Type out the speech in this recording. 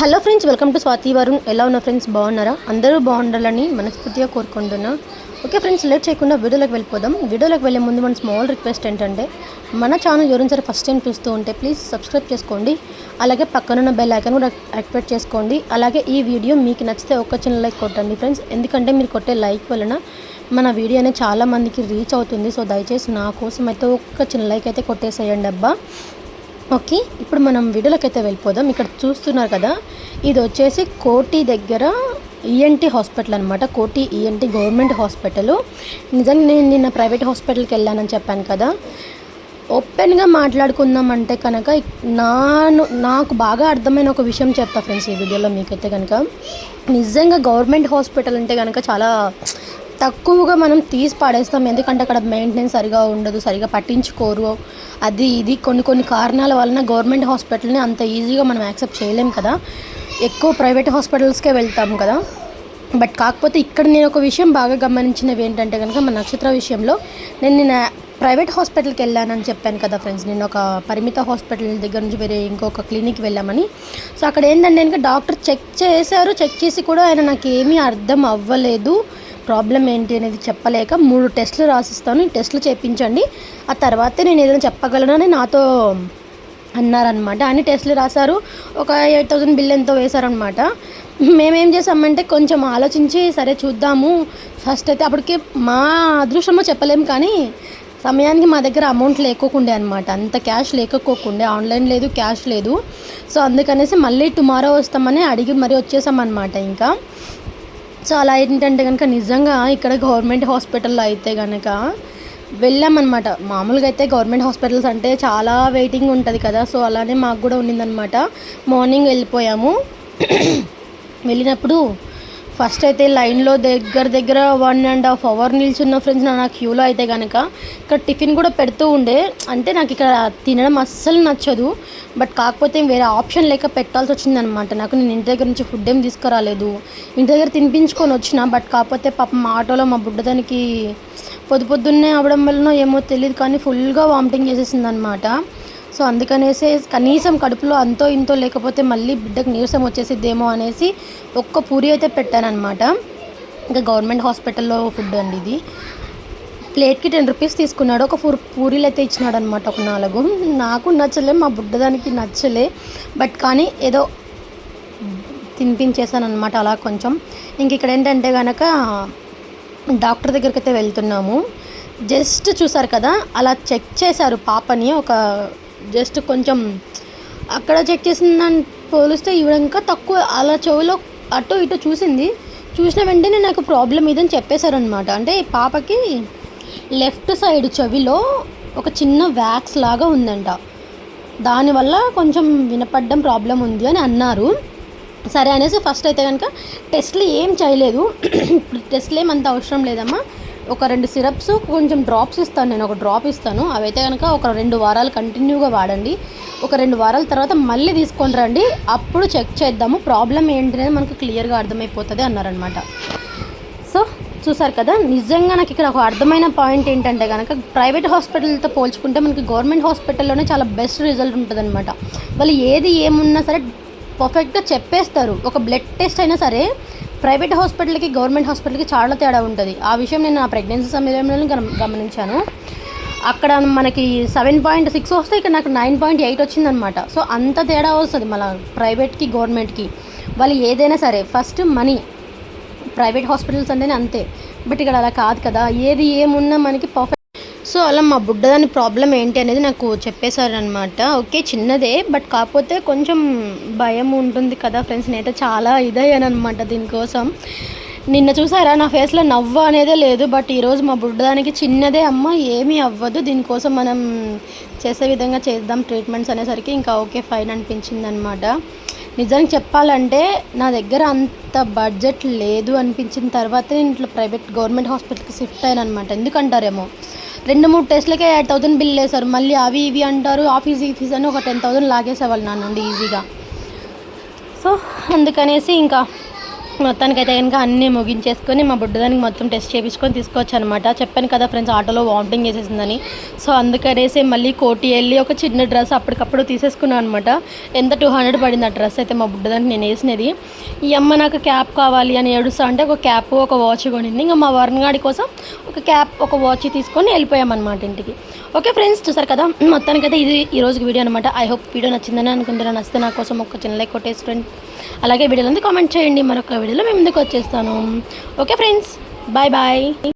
Hello friends welcome to Swathi Varun. ఎలా ఉన్నా friends బాగున్నారా? అందరూ బాగుండాలని మనస్ఫూర్తిగా కోరుకుంటున్నా. ఓకే ఫ్రెండ్స్ లేట్ చేయకుండా వీడియోలోకి వెళ్ళిపోదాం. వీడియోలోకి వెళ్ళే ముందు మన స్మాల్ రిక్వెస్ట్ ఏంటంటే మన ఛానల్ ఎవరైనా ఫస్ట్ టైం చూస్తూ ఉంటే ప్లీజ్ సబ్స్క్రైబ్ చేసుకోండి. అలాగే పక్కనున్న బెల్ ఐకాన్ కూడా యాక్టివేట్ చేసుకోండి. అలాగే ఈ వీడియో మీకు నచ్చితే ఒక్క చిన్న లైక్ కొట్టండి ఫ్రెండ్స్. ఎందుకంటే మీరు కొట్టే లైక్ వలన మన వీడియో అనేది చాలామందికి రీచ్ అవుతుంది. సో దయచేసి నా కోసం అయితే ఒక్క చిన్న లైక్ అయితే కొట్టేసేయండి అబ్బా. ఓకే ఇప్పుడు మనం విడుదలకైతే వెళ్ళిపోదాం. ఇక్కడ చూస్తున్నారు కదా ఇది వచ్చేసి కోటి దగ్గర ఈఎన్టీ హాస్పిటల్ అనమాట కోటి ఈఎన్టీ గవర్నమెంట్ హాస్పిటల్. నిజంగా నేను నిన్న ప్రైవేట్ హాస్పిటల్కి వెళ్ళానని చెప్పాను కదా. ఓపెన్గా మాట్లాడుకుందామంటే కనుక నాను నాకు బాగా అర్థమైన ఒక విషయం చెప్తా ఫ్రెండ్స్ ఈ వీడియోలో మీకైతే కనుక. నిజంగా గవర్నమెంట్ హాస్పిటల్ అంటే కనుక చాలా తక్కువగా మనం తీసి పాడేస్తాం. ఎందుకంటే అక్కడ మెయింటెనెన్స్ సరిగా ఉండదు సరిగా పట్టించుకోరు. అది ఇది కొన్ని కొన్ని కారణాల వలన గవర్నమెంట్ హాస్పిటల్ని అంత ఈజీగా మనం యాక్సెప్ట్ చేయలేం కదా. ఎక్కువ ప్రైవేట్ హాస్పిటల్స్కే వెళ్తాం కదా. బట్ కాకపోతే ఇక్కడ నేను ఒక విషయం బాగా గమనించినవి ఏంటంటే కనుక మన నక్షత్ర విషయంలో నేను నిన్న ప్రైవేట్ హాస్పిటల్కి వెళ్ళానని చెప్పాను కదా ఫ్రెండ్స్. నేను ఒక పరిమిత హాస్పిటల్ దగ్గర నుంచి వేరే ఇంకొక క్లినిక్ వెళ్ళామని. సో అక్కడ ఏంటంటే కనుక డాక్టర్ చెక్ చేశారు చెక్ చేసి కూడా ఆయన నాకు ఏమీ అర్థం అవ్వలేదు. ప్రాబ్లం ఏంటి అనేది చెప్పలేక మూడు టెస్టులు రాసిస్తాను. ఈ టెస్టులు చేయించండి ఆ తర్వాతే నేను ఏదైనా చెప్పగలనని నాతో అన్నారనమాట అన్ని టెస్టులు రాశారు. ఒక ఎయిట్ థౌజండ్ బిల్ ఎంతో వేశారనమాట మేమేం చేసామంటే కొంచెం ఆలోచించి సరే చూద్దాము. ఫస్ట్ అయితే అప్పటికి మా అదృష్టమో చెప్పలేము కానీ సమయానికి మా దగ్గర అమౌంట్ లేకోకుండే అనమాట అంత క్యాష్ లేకపోకుండే ఆన్లైన్ లేదు క్యాష్ లేదు. సో అందుకనేసి మళ్ళీ టుమారో వస్తామని అడిగి మరీ వచ్చేసామన్నమాట ఇంకా. సో అలా ఏంటంటే కనుక నిజంగా ఇక్కడ గవర్నమెంట్ హాస్పిటల్లో అయితే కనుక వెళ్ళామన్నమాట. మామూలుగా అయితే గవర్నమెంట్ హాస్పిటల్స్ అంటే చాలా వెయిటింగ్ ఉంటుంది కదా సో అలానే మాకు కూడా ఉండిందనమాట మార్నింగ్ వెళ్ళిపోయాము. వెళ్ళినప్పుడు ఫస్ట్ అయితే లైన్లో దగ్గర దగ్గర వన్ అండ్ హాఫ్ అవర్ నిల్చున్న ఫ్రెండ్స్ నా క్యూలో అయితే కనుక ఇక్కడ టిఫిన్ కూడా పెడుతూ ఉండే. అంటే నాకు ఇక్కడ తినడం అస్సలు నచ్చదు. బట్ కాకపోతే వేరే ఆప్షన్ లేక పెట్టాల్సి వచ్చిందనమాట నాకు నేను ఇంటి దగ్గర నుంచి ఫుడ్ ఏం తీసుకురాలేదు. ఇంటి దగ్గర తినిపించుకొని వచ్చిన బట్ కాకపోతే పాపం మా ఆటోలో మా బుడ్డదానికి పొద్దు పొద్దున్నే అవడం వలన ఏమో తెలియదు కానీ ఫుల్గా వామిటింగ్ చేసేసింది అనమాట సో అందుకనేసే కనీసం కడుపులో అంతో ఇంతో లేకపోతే మళ్ళీ బిడ్డకు నీరసం వచ్చేసిద్దేమో అనేసి ఒక్క పూరి అయితే పెట్టానమాట ఇంకా గవర్నమెంట్ హాస్పిటల్లో ఫుడ్ అండి ఇది. ప్లేట్కి టెన్ రూపీస్ తీసుకున్నాడు. ఒక ఫోర్ పూరీలు అయితే ఇచ్చినాడు అనమాట ఒక నాలుగు. నాకు నచ్చలే మా బుడ్డదానికి నచ్చలే. బట్ కానీ ఏదో తినిపించేసాను అనమాట అలా కొంచెం. ఇంక ఇక్కడ ఏంటంటే కనుక డాక్టర్ దగ్గరికి అయితే వెళ్తున్నాము. జస్ట్ చూసారు కదా అలా చెక్ చేశారు పాపని. ఒక జస్ట్ కొంచెం అక్కడ చెక్ చేసిన దాన్ని పోలిస్తే ఇవి ఇంకా తక్కువ అలా చెవిలో అటు ఇటు చూసింది. చూసిన వెంటనే నాకు ప్రాబ్లం ఇదని చెప్పేశారనమాట అంటే పాపకి లెఫ్ట్ సైడ్ చెవిలో ఒక చిన్న వ్యాక్స్ లాగా ఉందంట. దానివల్ల కొంచెం వినపడడం ప్రాబ్లం ఉంది అని అన్నారు. సరే అనేసి ఫస్ట్ అయితే కనుక టెస్ట్లు ఏం చేయలేదు. ఇప్పుడు టెస్ట్లు ఏమంత అవసరం లేదమ్మా. ఒక రెండు సిరప్స్ కొంచెం డ్రాప్స్ ఇస్తాను నేను. ఒక డ్రాప్ ఇస్తాను. అవైతే కనుక ఒక రెండు వారాలు కంటిన్యూగా వాడండి. ఒక రెండు వారాల తర్వాత మళ్ళీ తీసుకొని రండి. అప్పుడు చెక్ చేద్దాము. ప్రాబ్లం ఏంటి అనేది మనకు క్లియర్గా అర్థమైపోతుంది అన్నారనమాట సో చూసారు కదా? నిజంగా నాకు ఇక్కడ ఒక అర్థమైన పాయింట్ ఏంటంటే కనుక ప్రైవేట్ హాస్పిటల్తో పోల్చుకుంటే మనకి గవర్నమెంట్ హాస్పిటల్లోనే చాలా బెస్ట్ రిజల్ట్ ఉంటుంది అనమాట వాళ్ళు ఏది ఏమున్నా సరే పర్ఫెక్ట్గా చెప్పేస్తారు. ఒక బ్లడ్ టెస్ట్ అయినా సరే ప్రైవేట్ హాస్పిటల్కి గవర్నమెంట్ హాస్పిటల్కి చాలా తేడా ఉంటుంది. ఆ విషయం నేను నా ప్రెగ్నెన్సీ సమయంలో గమనించాను. అక్కడ మనకి సెవెన్ పాయింట్ సిక్స్ వస్తే ఇక్కడ నాకు నైన్ పాయింట్ ఎయిట్ వచ్చిందనమాట. సో అంత తేడా వస్తుంది మన ప్రైవేట్కి గవర్నమెంట్కి. వాళ్ళు ఏదైనా సరే ఫస్ట్ మనీ. ప్రైవేట్ హాస్పిటల్స్ అంటేనే అంతే. బట్ ఇక్కడ అలా కాదు కదా. ఏది ఏమున్నా మనకి పర్ఫెక్ట్ సో అలా మా బుడ్డ దాని ప్రాబ్లం ఏంటి అనేది నాకు చెప్పేశారనమాట ఓకే చిన్నదే బట్ కాకపోతే కొంచెం భయం ఉంటుంది కదా ఫ్రెండ్స్. నేనైతే చాలా ఇదయ్యాను అనమాట దీనికోసం. నిన్న చూసారా నా ఫేస్లో నవ్వు అనేదే లేదు బట్ ఈరోజు మా బుడ్డదానికి చిన్నదే అమ్మ ఏమీ అవ్వదు. దీనికోసం మనం చేసే విధంగా చేద్దాం ట్రీట్మెంట్స్ అనేసరికి ఇంకా ఓకే ఫైన్ అనిపించింది అనమాట నిజానికి చెప్పాలంటే నా దగ్గర అంత బడ్జెట్ లేదు అనిపించిన తర్వాత నేను ఇట్లా ప్రైవేట్ గవర్నమెంట్ హాస్పిటల్కి షిఫ్ట్ అయ్యాను అనమాట ఎందుకంటారేమో? రెండు మూడు టెస్ట్లకే ఎయిట్ థౌసండ్ బిల్ వేశారు. మళ్ళీ అవి ఇవి అంటారు ఆఫీస్ ఈ ఫీస్ అని ఒక టెన్ థౌసండ్ లాగేసేవాళ్ళు నా నుండి ఈజీగా. సో అందుకనేసి ఇంకా మొత్తానికైతే కనుక అన్నీ ముగించేసుకొని మా బుడ్డదానికి మొత్తం టెస్ట్ చేయించుకొని తీసుకోవచ్చు అనమాట చెప్పాను కదా ఫ్రెండ్స్ ఆటోలో వామిటింగ్ చేసేసిందని. సో అందుకనేసి మళ్ళీ కోటి వెళ్ళి ఒక చిన్న డ్రెస్ అప్పటికప్పుడు తీసేసుకున్నాను అనమాట ఎంత టూ హండ్రెడ్ పడింది ఆ డ్రెస్ అయితే మా బుడ్డదానికి నేను వేసినది. ఈ అమ్మ నాకు క్యాప్ కావాలి అని ఏడుస్తా అంటే ఒక క్యాప్ ఒక వాచ్ కొనింది. ఇంకా మా వర్ణగాడి కోసం ఒక క్యాప్ ఒక వాచ్ తీసుకొని వెళ్ళిపోయామన్నమాట ఇంటికి. ఓకే ఫ్రెండ్స్ చూసారు కదా? మొత్తానికైతే ఇది ఈ రోజుకి వీడియో అనమాట ఐ హోప్ వీడియో నచ్చిందని అనుకుంటున్నాను. నచ్చితే నా కోసం ఒక చిన్న లైక్ కొట్టేసి ఫ్రెండ్ అలాగే వీడియోలో కామెంట్ చేయండి. మరొక వీడియోలో మేము ముందుకు వచ్చేస్తాను. Okay friends bye bye